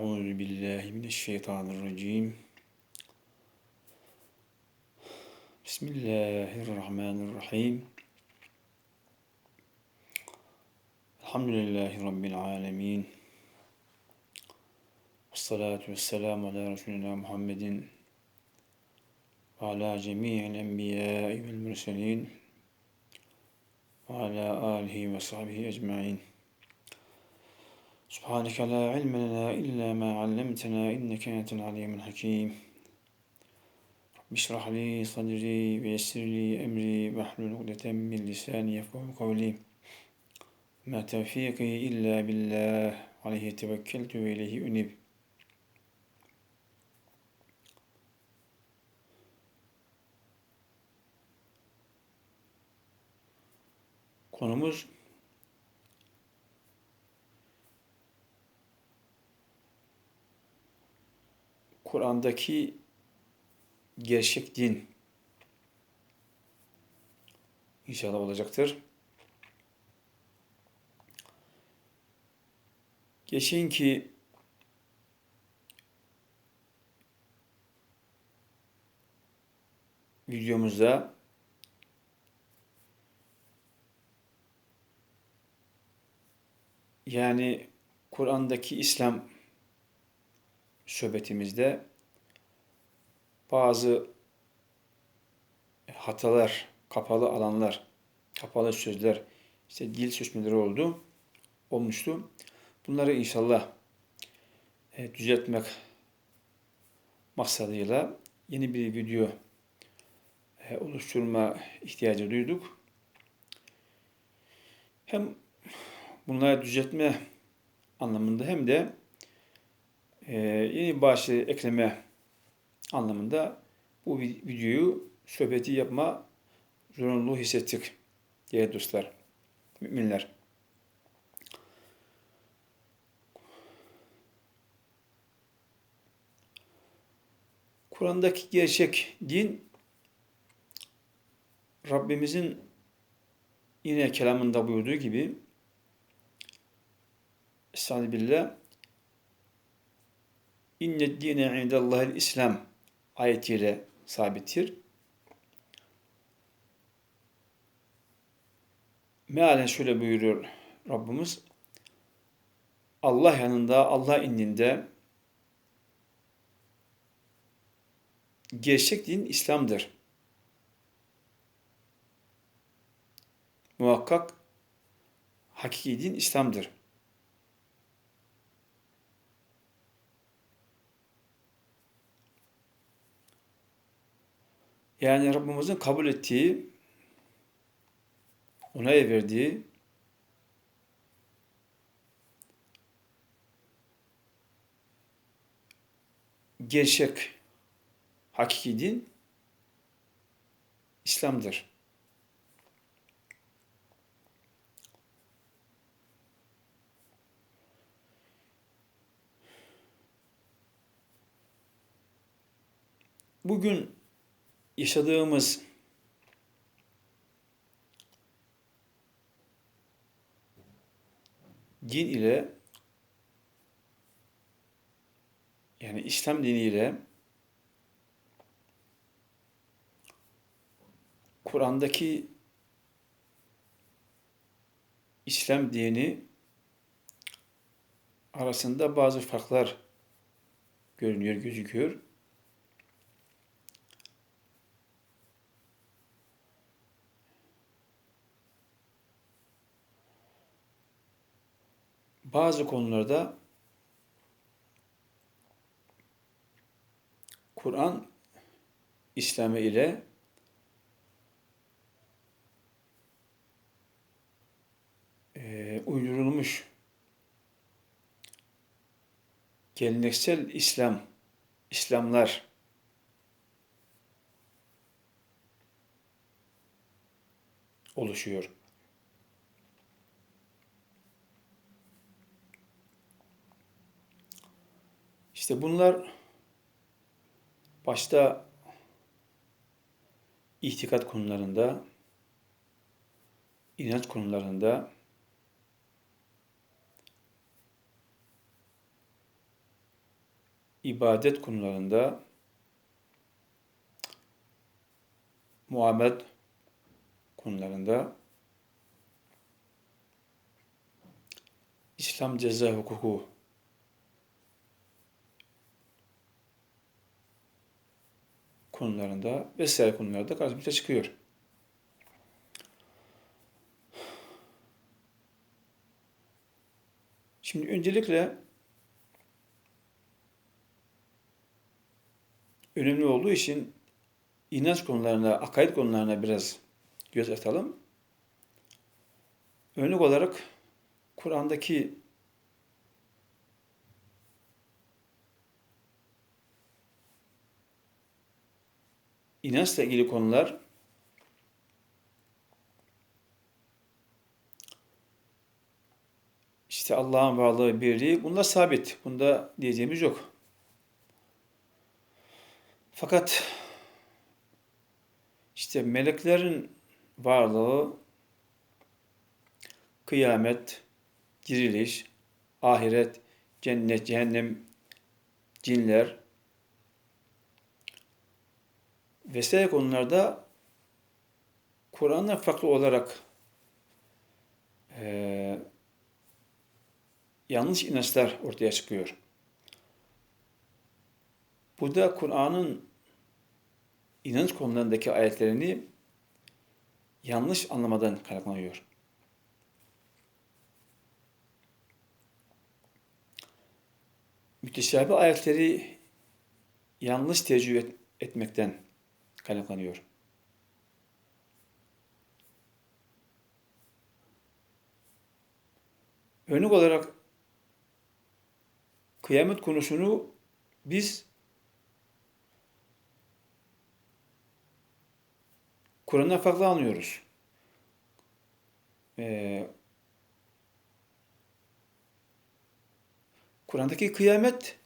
أعوذ بالله من الشيطان الرجيم. بسم الله الرحمن الرحيم. الحمد لله رب العالمين. والصلاة والسلام على رسولنا محمد وعلى جميع الأنبياء والمرسلين وعلى آله وصحبه أجمعين. سبحانك لا علم لنا إلا ما علمتنا إنك أنت العليم الحكيم. رب اشرح لي صدري ويسر لي أمري واحلل عقدة من لساني يفقهوا قولي. ما توفيقي إلا بالله عليه توكلت وإليه أنيب. Konumuz Kur'an'daki gerçek din inşallah olacaktır. Geçen ki videomuzda yani Kur'an'daki İslam sohbetimizde bazı hatalar, kapalı alanlar, kapalı sözler, işte dil sürçmeleri oldu, olmuştu. Bunları inşallah e, düzeltmek maksadıyla yeni bir video e, oluşturma ihtiyacı duyduk. Hem bunları düzeltme anlamında hem de e, yeni başlığı ekleme anlamında bu videoyu sohbeti yapma zorunluluğu hissettik değerli dostlar, müminler. Kur'an'daki gerçek din Rabbimizin yine kelamında buyurduğu gibi Estağfirullah İnne dine indallahil İslam ayetiyle sabittir. Mealen şöyle buyuruyor Rabbimiz. Allah yanında, Allah indinde gerçek din İslam'dır. Muhakkak hakiki din İslam'dır. Yani Rabbimizin kabul ettiği, onay verdiği gerçek, hakiki din İslam'dır. Bugün yaşadığımız din ile yani İslam diniyle Kur'an'daki İslam dini arasında bazı farklar görünüyor, gözüküyor. Bazı konularda Kur'an İslam'ı ile e, uydurulmuş geleneksel İslam, İslamlar oluşuyor. İşte bunlar başta itikat konularında, inanç konularında ibadet konularında muhabbet konularında İslam ceza hukuku konularında vesaire konularda karşımıza çıkıyor. Şimdi öncelikle önemli olduğu için inanç konularına, akaid konularına biraz göz atalım. Örnek olarak Kur'an'daki inançla ilgili konular işte Allah'ın varlığı, birliği bunlar sabit. Bunda diyeceğimiz yok. Fakat işte meleklerin varlığı, kıyamet, diriliş, ahiret, cennet, cehennem, cinler vesaire konularda Kur'an'dan farklı olarak e, yanlış inançlar ortaya çıkıyor. Bu da Kur'an'ın inanç konularındaki ayetlerini yanlış anlamadan kaynaklanıyor. Müteşabih ayetleri yanlış et, etmekten kaynaklanıyor. Örnek olarak kıyamet konusunu biz Kur'an'dan farklı anlıyoruz. Ee, Kur'an'daki kıyamet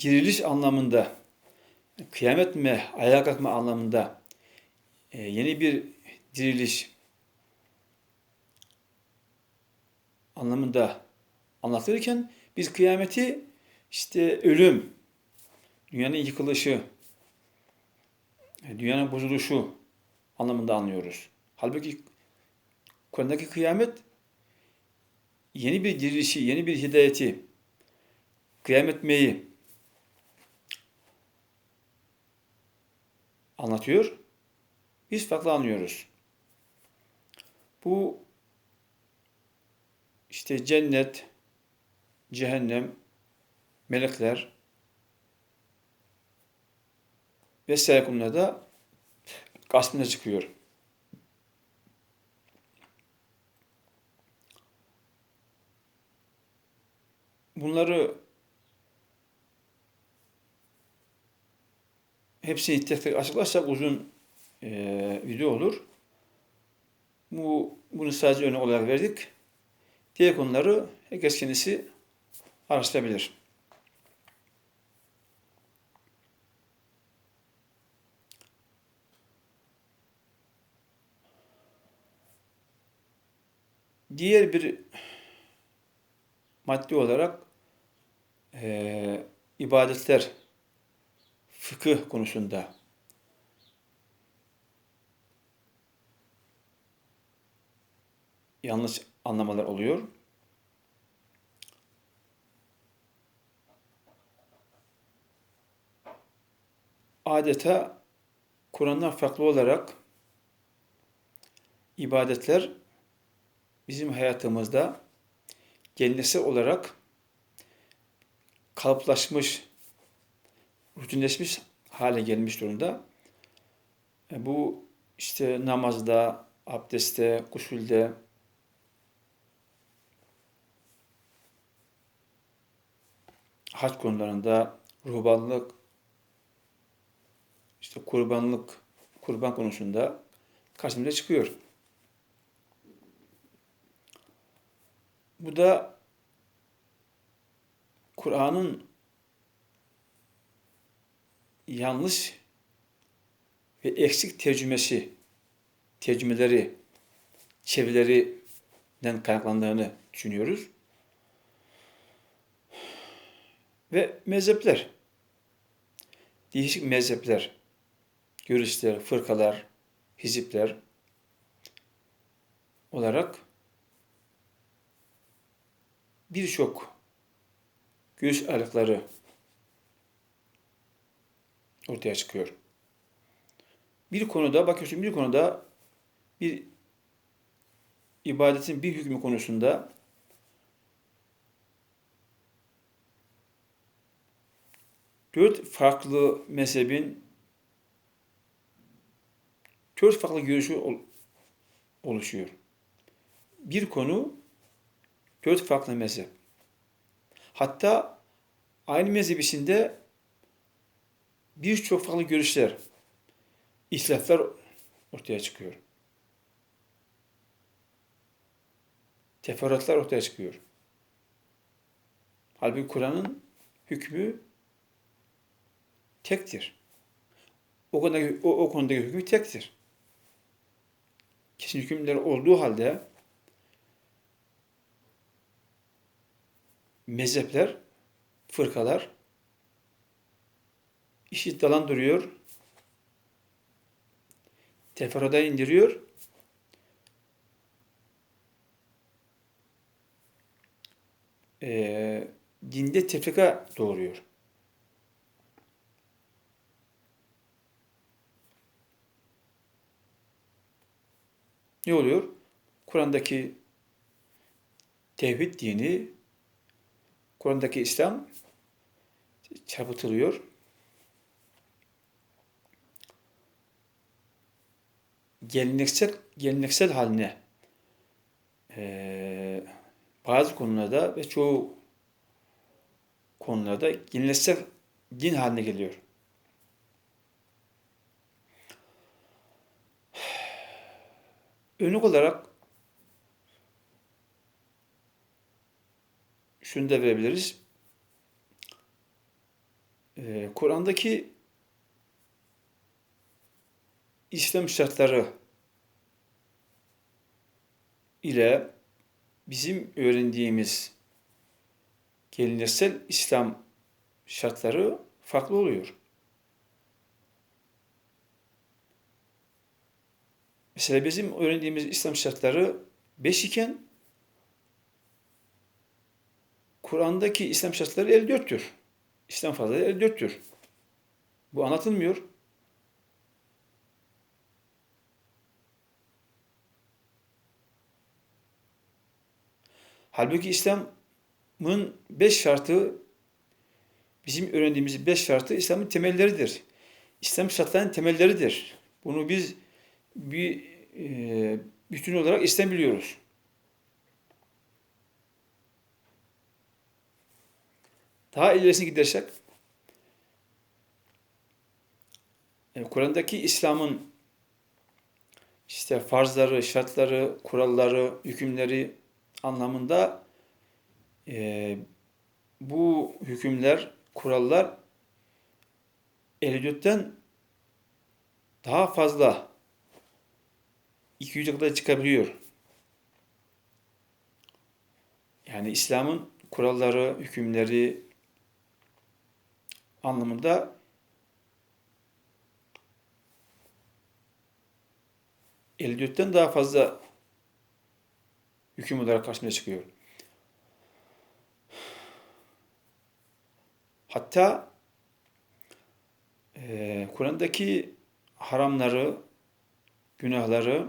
diriliş anlamında kıyamet mi, ayağa kalkma anlamında e, yeni bir diriliş anlamında anlatırken biz kıyameti işte ölüm, dünyanın yıkılışı, dünyanın bozuluşu anlamında anlıyoruz. Halbuki Kur'an'daki kıyamet yeni bir dirilişi, yeni bir hidayeti, kıyametmeyi anlatıyor. Biz farklı anlıyoruz. Bu işte cennet, cehennem, melekler vesaire konularda karşımıza çıkıyor. Bunları hepsini tek tek açıklarsak uzun e, video olur. Bu, bunu sadece örnek olarak verdik. Diğer konuları herkes kendisi araştırabilir. Diğer bir maddi olarak e, ibadetler fıkıh konusunda yanlış anlamalar oluyor. Adeta Kur'an'dan farklı olarak ibadetler bizim hayatımızda geleneksel olarak kalıplaşmış, rutinleşmiş hale gelmiş durumda. E, bu işte namazda, abdestte, gusülde, hac konularında, ruhbanlık, işte kurbanlık, kurban konusunda karşımıza çıkıyor. Bu da Kur'an'ın yanlış ve eksik tercümesi, tercümeleri, çevirileri sebeplerden kaynaklandığını düşünüyoruz. Ve mezhepler, değişik mezhepler, görüşler, fırkalar, hizipler olarak birçok görüş ayrılıkları ortaya çıkıyor. Bir konuda bakıyorsun bir konuda bir ibadetin bir hükmü konusunda dört farklı mezhebin dört farklı görüşü ol- oluşuyor. Bir konu dört farklı mezhep. Hatta aynı mezhep içinde birçok farklı görüşler, ihtilaflar ortaya çıkıyor. Teferruatlar ortaya çıkıyor. Halbuki Kur'an'ın hükmü tektir. O konudaki, o, o konudaki hükmü tektir. Kesin hükümler olduğu halde mezhepler, fırkalar işi dalandırıyor, teferruata indiriyor, eee dinde tefrika doğuruyor. Ne oluyor? Kur'an'daki tevhid dini, Kur'an'daki İslam çarpıtılıyor. Geleneksel, geleneksel haline eee, bazı konularda ve çoğu konularda geleneksel din haline geliyor. Örnek olarak şunu da verebiliriz. Ee, Kur'an'daki İslam şartları ile bizim öğrendiğimiz geleneksel İslam şartları farklı oluyor. Mesela bizim öğrendiğimiz İslam şartları 5 iken Kur'an'daki İslam şartları 54'tür. İslam farzları 54'tür. Bu anlatılmıyor. Halbuki İslam'ın beş şartı bizim öğrendiğimiz beş şartı İslam'ın temelleridir. İslam şartlarının temelleridir. Bunu biz bir e, bütün olarak İslam biliyoruz. Daha ilerisine gidersek e, Kur'an'daki İslam'ın işte farzları, şartları, kuralları, hükümleri anlamında e, bu hükümler, kurallar 54'ten daha fazla 200'e kadar çıkabiliyor. Yani İslam'ın kuralları, hükümleri anlamında ...54'ten daha fazla hüküm olarak karşımıza çıkıyor. Hatta e, Kur'an'daki haramları, günahları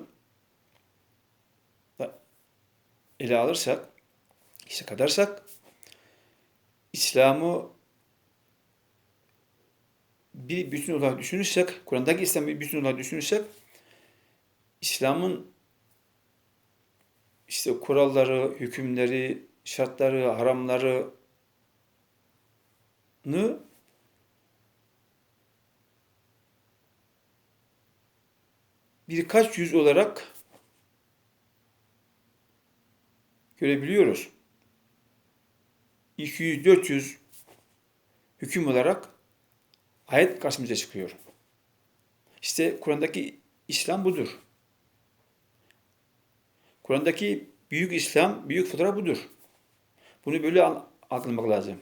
ele alırsak, işte kadarsak, İslam'ı bir bütün olarak düşünürsek, Kur'an'daki İslam'ı bir bütün olarak düşünürsek, İslam'ın işte kuralları, hükümleri, şartları, haramlarını birkaç yüz olarak görebiliyoruz. 200-400 hüküm olarak ayet karşımıza çıkıyor. İşte Kur'an'daki İslam budur. Kur'an'daki Büyük İslam, büyük fıtra budur. Bunu böyle an- anlamak lazım.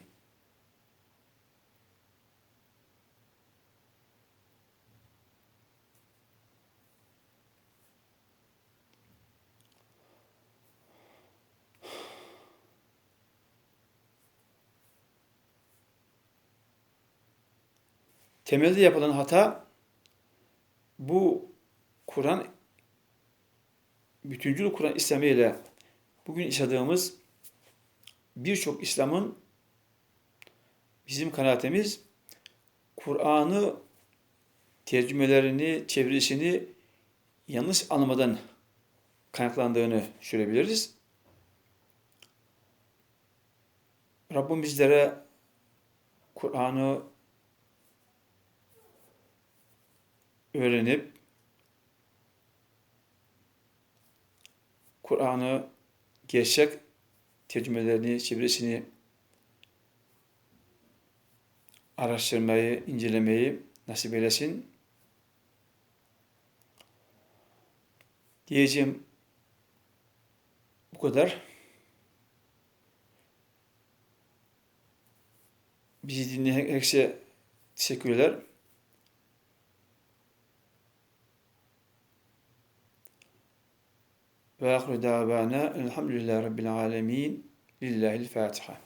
Temelde yapılan hata bu Kur'an bütüncül Kur'an İslami ile bugün yaşadığımız birçok İslam'ın bizim kanaatimiz Kur'an'ı tercümelerini, çevirisini yanlış anlamadan kaynaklandığını söyleyebiliriz. Rabbim bizlere Kur'an'ı öğrenip Kur'an'ı gerçek tercümelerini, çevirisini araştırmayı, incelemeyi nasip eylesin. Diyeceğim bu kadar. Bizi dinleyen herkese teşekkürler. Ve ahru davana elhamdülillahi rabbil alemin. Lillahil Fatiha.